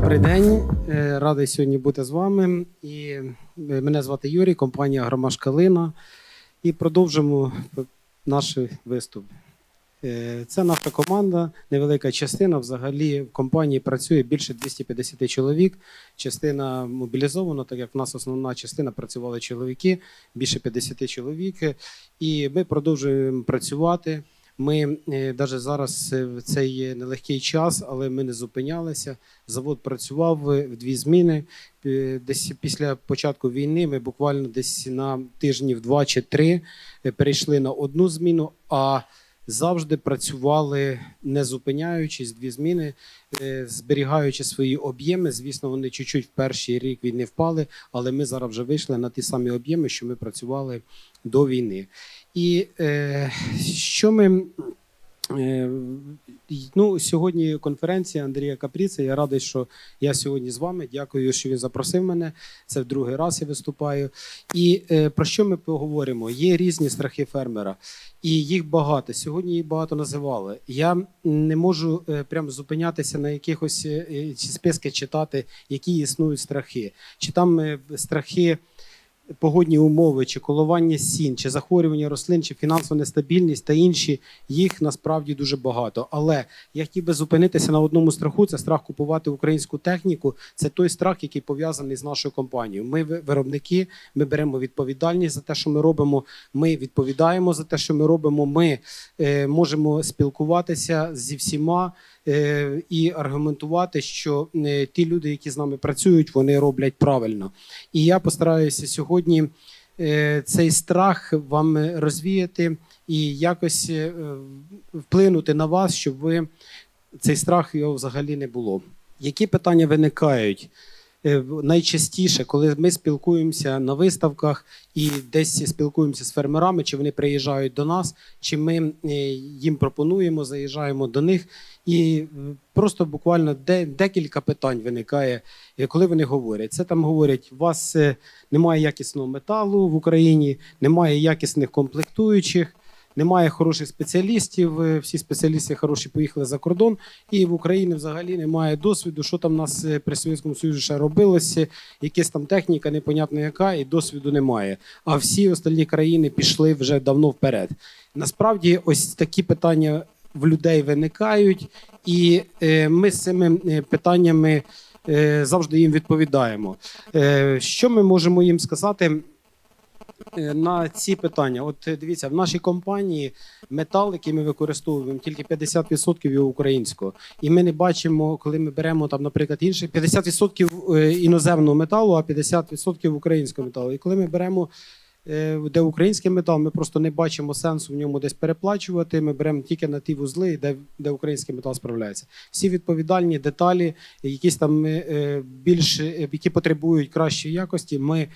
Добрий день, Е, радий сьогодні бути з вами. І е, мене звати Юрій, компанія Громаш Калина. І продовжимо наш виступ. Е, Це наша команда, невелика частина. Взагалі в компанії працює більше 250 чоловік. Частина мобілізована, так як в нас основна частина працювали чоловіки, більше 50 чоловік. І ми продовжуємо працювати. Ми навіть зараз е, в цей нелегкий час, але ми не зупинялися. Завод працював е, в дві зміни. Е, Десь після початку війни ми буквально десь на тижнів два чи три е, перейшли на одну зміну, а завжди працювали не зупиняючись, дві зміни, е, зберігаючи свої об'єми. Звісно, вони чуть-чуть в перший рік війни впали, але ми зараз вже вийшли на ті самі об'єми, що ми працювали до війни. І е, що ми. Е, Ну, сьогодні конференція Андрія Капріца. Я радий, що я сьогодні з вами. Дякую, що він запросив мене. Це в другий раз я виступаю. І е, про що ми поговоримо? Є різні страхи фермера, і їх багато. Сьогодні їх багато називали. Я не можу е, прям зупинятися на якихось е, списки читати, які існують страхи. Чи там е, страхи погодні умови, чи коливання сін, чи захворювання рослин, чи фінансова нестабільність та інші, їх насправді дуже багато. Але я хотів би зупинитися на одному страху: це страх купувати українську техніку. Це той страх, який пов'язаний з нашою компанією. Ми виробники, ми беремо відповідальність за те, що ми робимо. Ми відповідаємо за те, що ми робимо. Ми е, можемо спілкуватися зі всіма. Е, І аргументувати, що е, ті люди, які з нами працюють, вони роблять правильно. І я постараюся сьогодні е, цей страх вам розвіяти і якось вплинути на вас, щоб ви цей страх його взагалі не було. Які питання виникають? Е, Найчастіше, коли ми спілкуємося на виставках і десь спілкуємося з фермерами, чи вони приїжджають до нас, чи ми е, їм пропонуємо, заїжджаємо до них, і е, просто буквально декілька питань виникає, коли вони говорять. Це там говорять: у вас немає якісного металу в Україні, немає якісних комплектуючих. Немає хороших спеціалістів, е, всі спеціалісти хороші поїхали за кордон, і в Україні взагалі немає досвіду, що там у нас е, при Совєтському Союзі ще робилося, якась там техніка, непонятно яка, і досвіду немає. А всі остальні країни пішли вже давно вперед. Насправді, ось такі питання в людей виникають, і е, ми з цими питаннями завжди їм відповідаємо. Що ми можемо їм сказати? Е, На ці питання, от е, дивіться, в нашій компанії метал, який ми використовуємо, тільки 50% його українського. І ми не бачимо, коли ми беремо там, наприклад, інших 50% е, іноземного металу, а 50% українського металу. І коли ми беремо е, де український метал, ми просто не бачимо сенсу в ньому десь переплачувати. Ми беремо тільки на ті вузли, де, де український метал справляється. Всі відповідальні деталі, якісь там більш які потребують кращої якості. Ми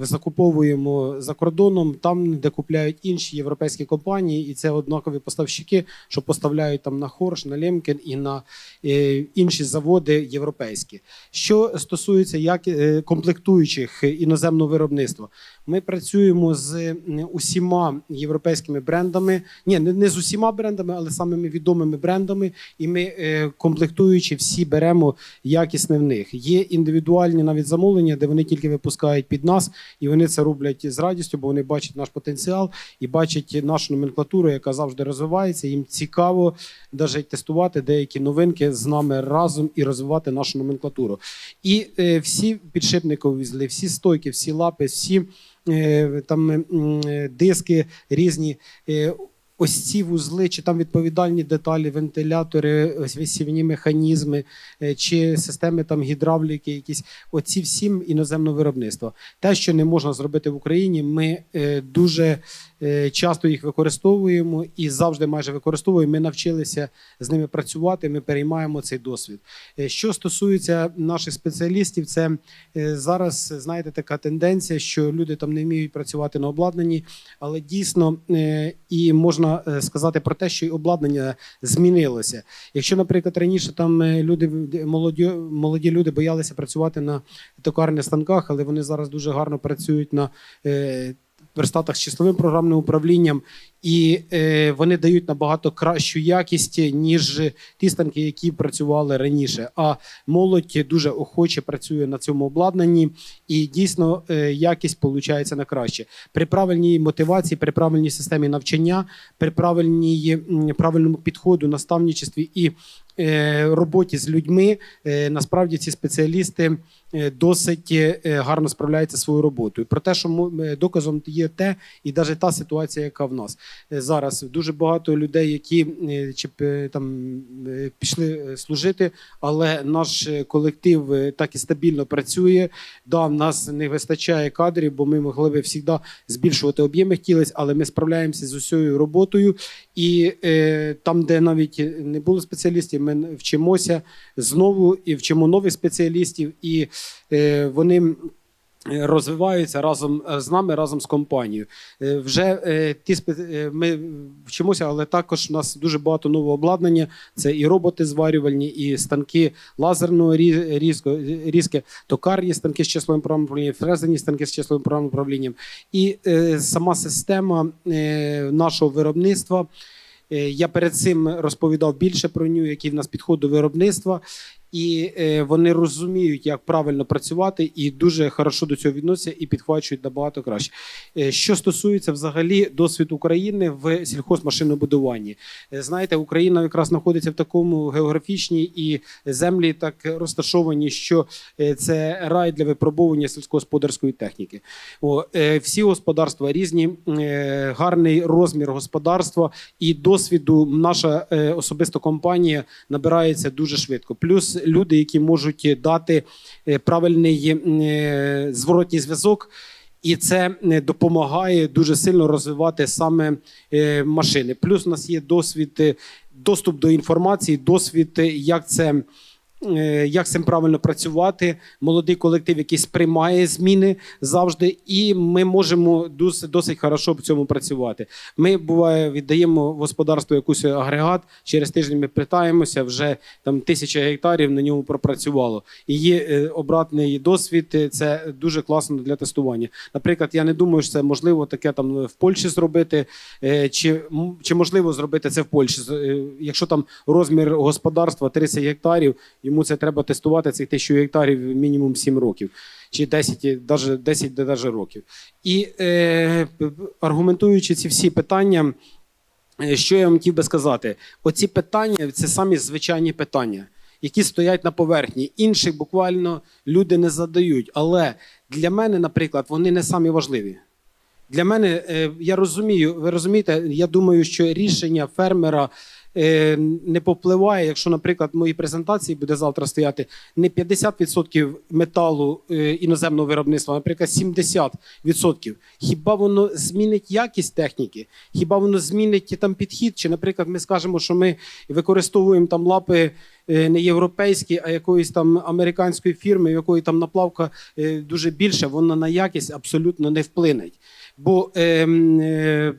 закуповуємо за кордоном, там, де купляють інші європейські компанії, і це однакові поставщики, що поставляють там на Хорш, на Лемкен і на е, інші заводи європейські. Що стосується як е, комплектуючих іноземного виробництва, ми працюємо з усіма європейськими брендами. Ні, не, з усіма брендами, але самими відомими брендами. І ми е, комплектуючи всі беремо якісне в них. Є індивідуальні навіть замовлення, де вони тільки випускають під нас, і вони це роблять з радістю, бо вони бачать наш потенціал і бачать нашу номенклатуру, яка завжди розвивається. Їм цікаво навіть тестувати деякі новинки з нами разом і розвивати нашу номенклатуру. І е, всі підшипникові візли, всі стойки, всі лапи, всі е, там е, диски різні. Е, Ось ці вузли, чи там відповідальні деталі, вентилятори, висівні механізми, е, чи системи там гідравліки, якісь оці всі іноземного виробництва. Те, що не можна зробити в Україні, ми е, дуже е, часто їх використовуємо і завжди майже використовуємо. Ми навчилися з ними працювати. Ми переймаємо цей досвід. Що стосується наших спеціалістів, це зараз знаєте така тенденція, що люди там не вміють працювати на обладнанні, але дійсно і можна е, сказати про те, що і обладнання змінилося. Якщо, наприклад, раніше там е, люди молоді, молоді люди боялися працювати на токарних станках, але вони зараз дуже гарно працюють на е, верстатах з числовим програмним управлінням, і е, вони дають набагато кращу якість, ніж ті станки, які працювали раніше. А молодь дуже охоче працює на цьому обладнанні, і дійсно е, якість виходить на краще. При правильній мотивації, при правильній системі навчання, при правильній правильному підходу, наставничестві і е, роботі з людьми, е, насправді ці спеціалісти досить е, гарно справляються зі своєю роботою. Про те, що е, доказом є те, і навіть та ситуація, яка в нас Е, зараз. Дуже багато людей, які е, чи там е, пішли е, служити, але наш е, колектив е, так і стабільно працює. Да, в нас не вистачає кадрів, бо ми могли би завжди збільшувати об'єми хотілось, але ми справляємося з усією роботою. І е, там, де навіть не було спеціалістів, ми вчимося знову і вчимо нових спеціалістів, і е, вони. е, Розвиваються разом е, з нами, разом з компанією. Е, Вже е, ті е, ми вчимося, але також у нас дуже багато нового обладнання. Це і роботи зварювальні, і станки лазерного рі- різко, різки, токарні станки з числовим програмним управлінням, фрезерні станки з числовим програмним управлінням. І е, сама система е, нашого виробництва. Е, Я перед цим розповідав більше про нього, який в нас підход до виробництва, і е, вони розуміють, як правильно працювати, і дуже хорошо до цього відносяться і підхвачують набагато краще. Е, Що стосується взагалі досвіду України в сільхозмашинобудуванні, Е, знаєте, Україна якраз знаходиться в такому географічній і землі так розташовані, що це рай для випробовування сільськогосподарської техніки. О, всі господарства різні, гарний розмір господарства і досвіду. Наша особиста компанія набирається дуже швидко. Плюс люди, які можуть дати е, правильний е, зворотній зв'язок. І це е, допомагає дуже сильно розвивати саме е, машини. Плюс у нас є досвід, е, доступ до інформації, досвід, е, як це. Е, Як з цим правильно працювати, молодий колектив, який сприймає зміни завжди, і ми можемо досить, досить хорошо в цьому працювати. Ми буває віддаємо в господарство якийсь агрегат. Через тиждень ми питаємося, вже там тисяча гектарів на ньому пропрацювало. І є е, обратний досвід. е, Це дуже класно для тестування. Наприклад, я не думаю, що це можливо таке там в Польщі зробити, чи, чи можливо зробити це в Польщі. Якщо там розмір господарства 30 гектарів, йому це треба тестувати цих тисячу гектарів мінімум 7 років. Чи 10, і даже 10 даже років. І е, аргументуючи ці всі питання, е, що я вам хотів би сказати? Оці питання це самі звичайні питання, які стоять на поверхні. Інших буквально люди не задають. Але для мене, наприклад, вони не самі важливі. Для мене е, я розумію, ви розумієте, я думаю, що рішення фермера не попливає, якщо, наприклад, в моїй презентації буде завтра стояти не 50% металу е, іноземного виробництва, а, наприклад, 70%. Хіба воно змінить якість техніки? Хіба воно змінить там підхід? Чи, наприклад, ми скажемо, що ми використовуємо там лапи е, не європейські, а якоїсь там американської фірми, в якої там наплавка е, дуже більше, вона на якість абсолютно не вплине. Бо, ем, е,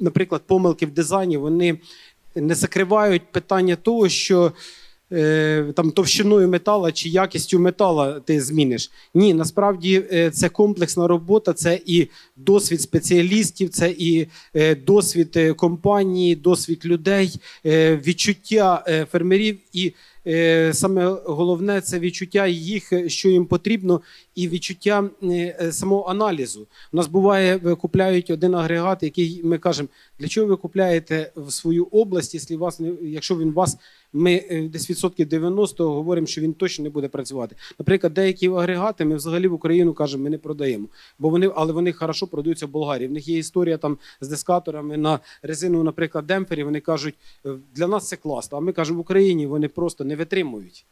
наприклад, помилки в дизайні вони не закривають питання того, що там товщиною метала чи якістю метала ти зміниш. Ні, насправді е, це комплексна робота, це і досвід спеціалістів, це і е, досвід е, компанії, досвід людей, е, відчуття е, фермерів і. е, Саме головне це відчуття їх, е, що їм потрібно, і відчуття е, е, самого аналізу. У нас буває, купляють один агрегат, який ми кажемо, для чого ви купляєте в свою область, якщо він вас, ми е, десь відсотків 90 говоримо, що він точно не буде працювати. Наприклад, деякі агрегати ми взагалі в Україну кажемо, ми не продаємо, бо вони, але вони хорошо продаються в Болгарії. В них є історія там з дискаторами на резину, наприклад, демпфері. Вони кажуть, «Е, для нас це класно. А ми кажемо, в Україні вони просто не витримують.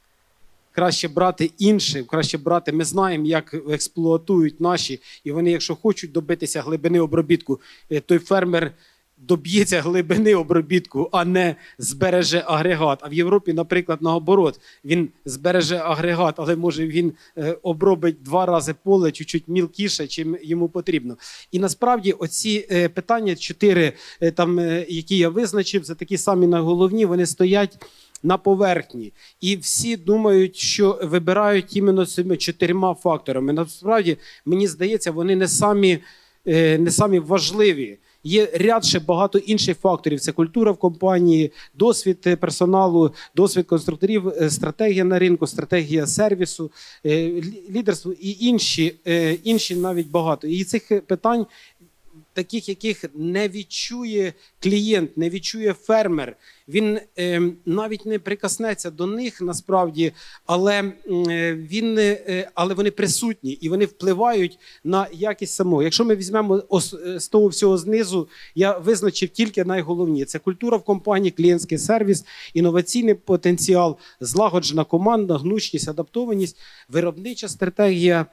Краще брати інше, краще брати. Ми знаємо, як експлуатують наші, і вони, якщо хочуть добитися глибини обробітку, е, той фермер доб'ється глибини обробітку, а не збереже агрегат. А в Європі, наприклад, наоборот, він збереже агрегат, але може він е, обробить два рази поле чуть-чуть мілкіше, чим йому потрібно. І насправді, оці е, питання, чотири, е, там, які я визначив, це такі самі найголовні, вони стоять на поверхні. І всі думають, що вибирають іменно цими чотирма факторами. Насправді, мені здається, вони не самі не самі важливі. Є ряд ще багато інших факторів: це культура в компанії, досвід е, персоналу, досвід конструкторів, е, стратегія на ринку, стратегія сервісу, е, лідерство і інші, інші навіть багато. І цих питань, таких, яких не відчує клієнт, не відчує фермер. Він е, навіть не прикоснеться до них насправді, але е, він е, але вони присутні і вони впливають на якість самого. Якщо ми візьмемо ос- е, з того всього знизу, я визначив тільки найголовніше: це культура в компанії, клієнтський сервіс, інноваційний потенціал, злагоджена команда, гнучність, адаптованість, виробнича стратегія.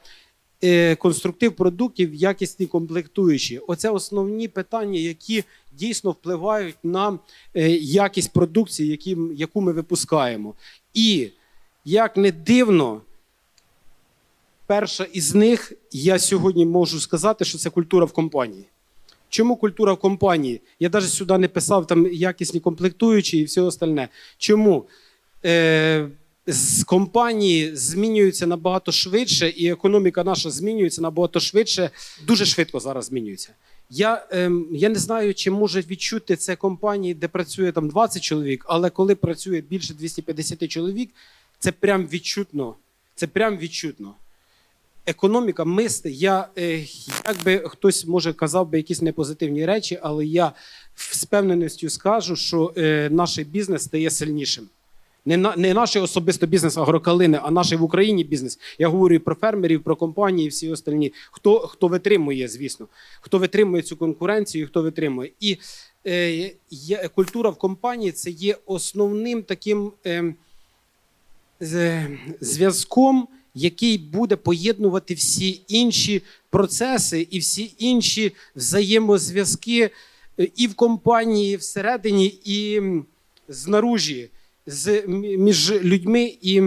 Е, Конструктив продуктів, якісні комплектуючі. Оце основні питання, які дійсно впливають на е, якість продукції, яку ми випускаємо. І як не дивно, перша із них я сьогодні можу сказати, що це культура в компанії. Чому культура в компанії? Я навіть сюди не писав там якісні комплектуючі і все остальне. Чому? Е, з компанії змінюються набагато швидше, і економіка наша змінюється набагато швидше, дуже швидко зараз змінюється. Я, ем, я не знаю, чи може відчути це компанії, де працює там 20 чоловік, але коли працює більше 250 чоловік, це прям відчутно. Це прям відчутно. Економіка мисти. Я е, як би хтось може казав би якісь непозитивні речі, але я з впевненістю скажу, що е, наш бізнес стає сильнішим. Не, на, не наш особисто бізнес агрокалини, а наш в Україні бізнес. Я говорю і про фермерів, про компанії, і всі остальні. Хто, хто витримує, звісно, хто витримує цю конкуренцію, хто витримує. І е, є, культура в компанії це є основним таким е, з- зв'язком, який буде поєднувати всі інші процеси і всі інші взаємозв'язки е, і в компанії всередині, і знаружі, з, між людьми і.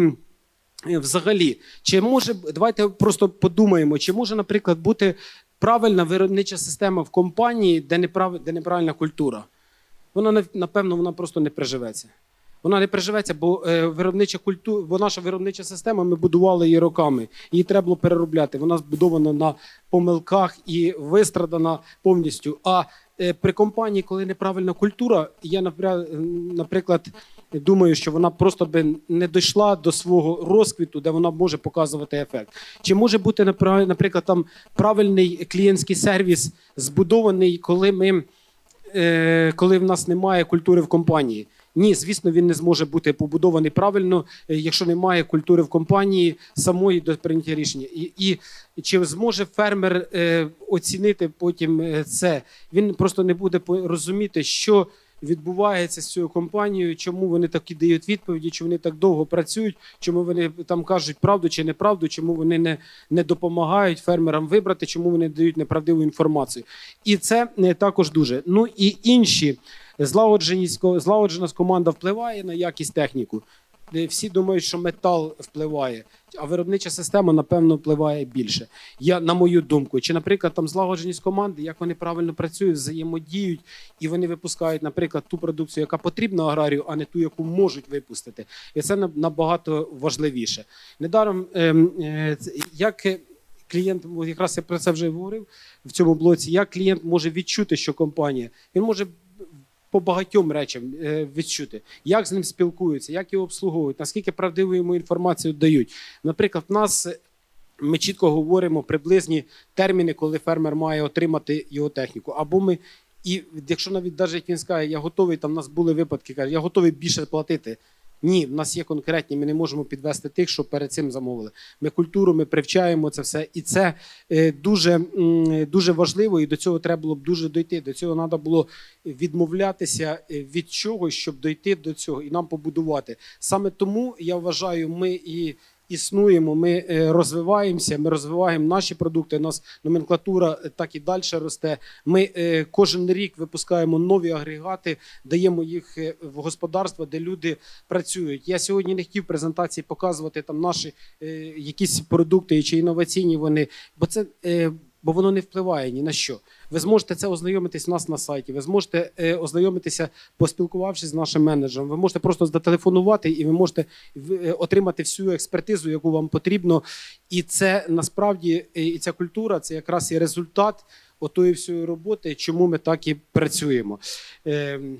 е, Взагалі, чи може давайте просто подумаємо, чи може, наприклад, бути правильна виробнича система в компанії, де неправ, де неправильна культура? Вона напевно вона просто не приживеться. Вона не приживеться, бо е, виробнича культура, бо наша виробнича система, ми будували її роками. Її треба було переробляти. Вона збудована на помилках і вистрадана повністю. А е, при компанії, коли неправильна культура, напря- наприклад думаю, що вона просто би не дійшла до свого розквіту, де вона може показувати ефект. Чи може бути наприклад, там правильний клієнтський сервіс збудований, коли ми е, коли в нас немає культури в компанії. Ні, звісно, він не зможе бути побудований правильно, е, якщо немає культури в компанії самої до прийняття рішення. І, і чи зможе фермер е, оцінити потім е, це? Він просто не буде розуміти, що відбувається з цією компанією, чому вони такі дають відповіді, чи вони так довго працюють, чому вони там кажуть правду чи неправду, чому вони не, не допомагають фермерам вибрати, чому вони дають неправдиву інформацію. І це не також дуже. Ну і інші злагодженість, злагодженість команда впливає на якість техніку. Всі думають, що метал впливає, а виробнича система, напевно, впливає більше. Я, на мою думку, чи, наприклад, там злагодженість команди, як вони правильно працюють, взаємодіють, і вони випускають, наприклад, ту продукцію, яка потрібна аграрію, а не ту, яку можуть випустити. І це на- набагато важливіше. Недаром, ем, е, як е, клієнт, якраз я про це вже говорив в цьому блоці, як клієнт може відчути, що компанія, він може по багатьом речам е, відчути, як з ним спілкуються, як його обслуговують, наскільки правдиву йому інформацію дають. Наприклад, в нас е, ми чітко говоримо приблизні терміни, коли фермер має отримати його техніку. Або ми, і якщо навіть навіть він скаже, я готовий, там в нас були випадки, каже, я готовий більше платити. Ні, в нас є конкретні, ми не можемо підвести тих, що перед цим замовили. Ми культуру, ми привчаємо це все. І це е, дуже, дуже важливо, і до цього треба було б дуже дойти. До цього треба було відмовлятися е, від чогось, щоб дойти до цього і нам побудувати. Саме тому я вважаю, ми і існуємо, ми е, розвиваємося, ми розвиваємо наші продукти. У нас номенклатура е, так і далі росте. Ми е, кожен рік випускаємо нові агрегати, даємо їх в господарство, де люди працюють. Я сьогодні не хотів презентації показувати там наші якісь продукти чи інноваційні вони, бо це. Е, Бо воно не впливає ні на що. Ви зможете це ознайомитись у нас на сайті. Ви зможете е, ознайомитися, поспілкувавшись з нашим менеджером. Ви можете просто зателефонувати і ви можете е, отримати всю експертизу, яку вам потрібно. І це насправді е, і ця культура це якраз і результат отої всієї роботи, чому ми так і працюємо. Ем,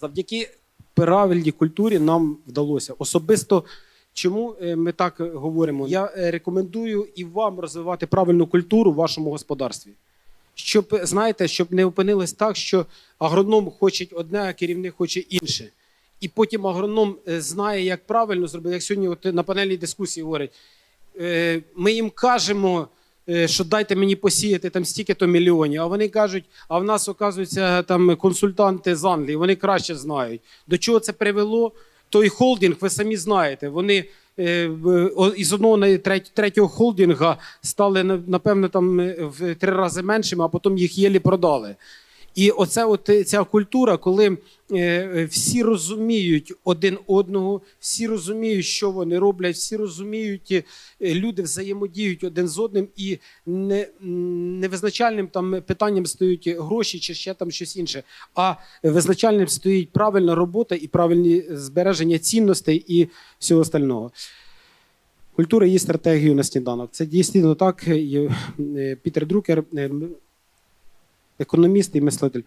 Завдяки правильній культурі нам вдалося. Особисто чому е, ми так говоримо? Я е, рекомендую і вам розвивати правильну культуру в вашому господарстві. Щоб, знаєте, щоб не опинилось так, що агроном хоче одне, а керівник хоче інше. І потім агроном е, знає, як правильно зробити. Як сьогодні от на панельній дискусії говорять, ми їм кажемо, що дайте мені посіяти там стільки-то мільйонів. А вони кажуть, а в нас, оказується, там консультанти з Англії, вони краще знають. До чого це привело? Той холдинг, ви самі знаєте, вони е, із одного третього холдинга стали напевно там е, в три рази меншими, а потім їх єлі продали. І оце от е, ця культура, коли е, е, всі розуміють один одного, всі розуміють, що вони роблять, всі розуміють, люди взаємодіють один з одним, і не, невизначальним там питанням стоять гроші чи ще там щось інше. А визначальним стоїть правильна робота і правильні збереження цінностей і всього остального. Культура є стратегією на сніданок. Це дійсно так. Пітер Друкер, економіст і мислитель.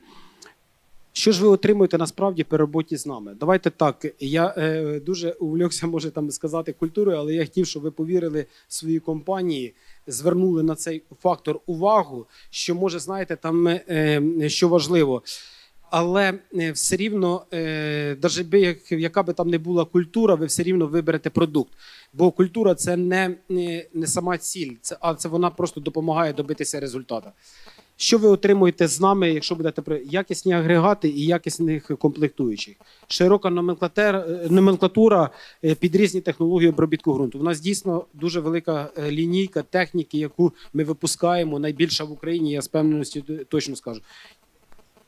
Що ж ви отримуєте насправді при роботі з нами? Давайте так. Я е, дуже увлекся, може там сказати, культурою, але я хотів, щоб ви повірили в свої компанії, звернули на цей фактор увагу, що може, знаєте, там е, що важливо. Але е, все рівно, е, навіть як, яка би там не була культура, ви все рівно виберете продукт. Бо культура це не, не сама ціль, це, а це вона просто допомагає добитися результату. Що ви отримуєте з нами, якщо будете при якісні агрегати і якісних комплектуючих? Широка номенклатура, е, під різні технології обробітку ґрунту. У нас дійсно дуже велика е, лінійка техніки, яку ми випускаємо, найбільша в Україні, я з певністю точно скажу.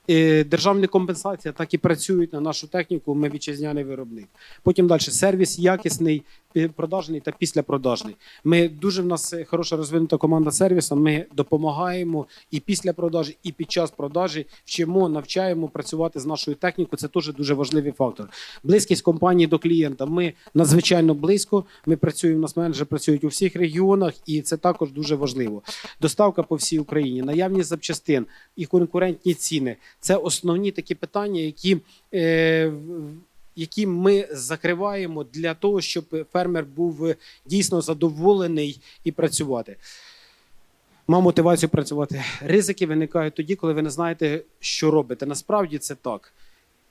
Е, Державні компенсації так і працюють на нашу техніку. Ми вітчизняний виробник. Потім далі сервіс якісний, продажний та післяпродажний. Ми дуже в нас е, хороша розвинута команда сервісу. Ми допомагаємо і після продажі, і під час продажі вчимо, навчаємо працювати з нашою технікою. Це теж дуже важливий фактор. Близькість компанії до клієнта. Ми надзвичайно близько. Ми працюємо. У нас менеджери працюють у всіх регіонах, і це також дуже важливо. Доставка по всій Україні, наявність запчастин і конкурентні ціни це основні такі питання, які, е, які ми закриваємо для того, щоб фермер був е, дійсно задоволений і працювати. Мав мотивацію працювати. Ризики виникають тоді, коли ви не знаєте, що робите. Насправді це так.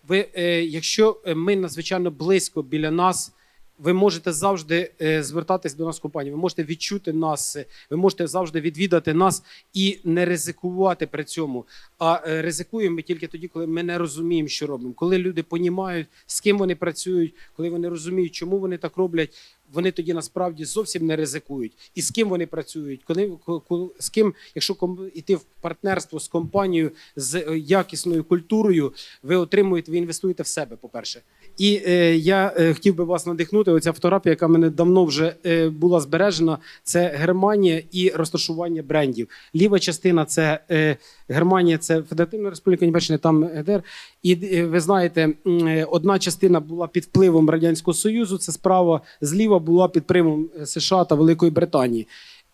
Ви, е, якщо е, ми надзвичайно близько біля нас, ви можете завжди е, звертатись до нас в компанію, ви можете відчути нас, е, ви можете завжди відвідати нас і не ризикувати при цьому. А е, ризикуємо ми тільки тоді, коли ми не розуміємо, що робимо. Коли люди понімають, з ким вони працюють, коли вони розуміють, чому вони так роблять. Вони тоді насправді зовсім не ризикують. І з ким вони працюють, коли, коли з ким, якщо йти в партнерство з компанією з якісною культурою, ви отримуєте, ви інвестуєте в себе, по-перше. І е, я е, хотів би вас надихнути. Оця фотографія, яка мене давно вже е, була збережена, це Германія і розташування брендів. Ліва частина це е, Германія, це Федеративна Республіка Німеччина, там ГДР. І е, ви знаєте, е, одна частина була під впливом Радянського Союзу, це справа зліва була під впливом е, США та Великої Британії.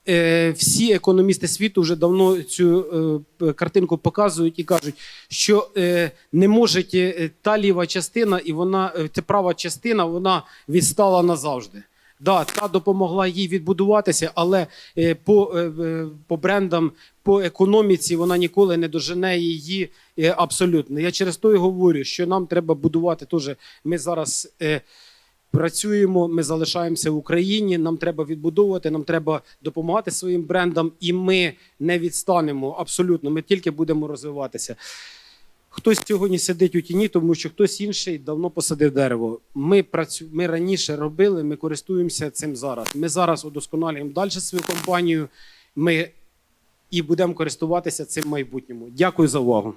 Е, Всі економісти світу вже давно цю е, картинку показують і кажуть, що е, не може та ліва частина, і вона ця права частина, вона відстала назавжди. Да, та допомогла їй відбудуватися, але по, по брендам, по економіці вона ніколи не дожене її абсолютно. Я через то і говорю, що нам треба будувати теж. Ми зараз працюємо, ми залишаємося в Україні. Нам треба відбудовувати, нам треба допомагати своїм брендам, і ми не відстанемо абсолютно. Ми тільки будемо розвиватися. Хтось сьогодні сидить у тіні, тому що хтось інший давно посадив дерево. Ми працю... ми раніше робили, ми користуємося цим зараз. Ми зараз удосконалюємо далі свою компанію. Ми і будемо користуватися цим майбутньому. Дякую за увагу.